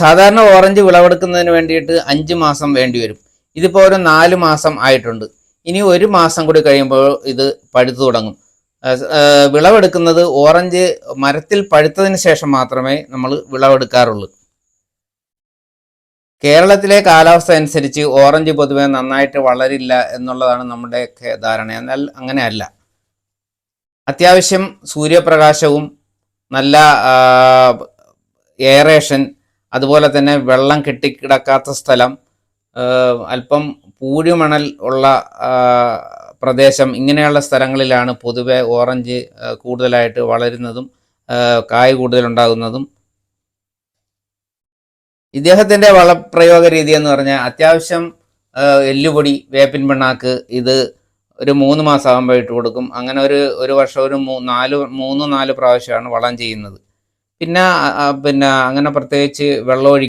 സാധാരണ ഓറഞ്ച് വിളവെടുക്കുന്നതിന് വേണ്ടിയിട്ട് അഞ്ച് മാസം വേണ്ടിവരും ഇതിപ്പോൾ ഒരു നാല് മാസം ആയിട്ടുണ്ട്. ഇനി ഒരു മാസം കൂടി കഴിയുമ്പോൾ ഇത് പഴുത്തു തുടങ്ങും. വിളവെടുക്കുന്നത് ഓറഞ്ച് മരത്തിൽ പഴുത്തതിന് ശേഷം മാത്രമേ നമ്മൾ വിളവെടുക്കാറുള്ളൂ. കേരളത്തിലെ കാലാവസ്ഥ അനുസരിച്ച് ഓറഞ്ച് പൊതുവെ നന്നായിട്ട് വളരില്ല എന്നുള്ളതാണ് നമ്മുടെ ധാരണ. എന്നാൽ അങ്ങനെയല്ല അത്യാവശ്യം സൂര്യപ്രകാശവും നല്ല എയറേഷൻ അതുപോലെ തന്നെ വെള്ളം കെട്ടിക്കിടക്കാത്ത സ്ഥലം അല്പം പൂഴിമണൽ ഉള്ള പ്രദേശം ഇങ്ങനെയുള്ള സ്ഥലങ്ങളിലാണ് പൊതുവെ ഓറഞ്ച് കൂടുതലായിട്ട് വളരുന്നതും കായ് കൂടുതലുണ്ടാകുന്നതും. ഇദ്ദേഹത്തിന്റെ വളപ്രയോഗ രീതി എന്ന് പറഞ്ഞാൽ അത്യാവശ്യം എല്ലുപൊടി വേപ്പിൻ പിണ്ണാക്ക് ഇത് ഒരു മൂന്ന് മാസം ഇട്ട് കൊടുക്കും. അങ്ങനെ ഒരു ഒരു വർഷം ഒരു നാല് മൂന്ന് നാല് പ്രാവശ്യമാണ് വളം ചെയ്യുന്നത്. പിന്നെ പിന്നെ അങ്ങനെ പ്രത്യേകിച്ച് വെള്ളം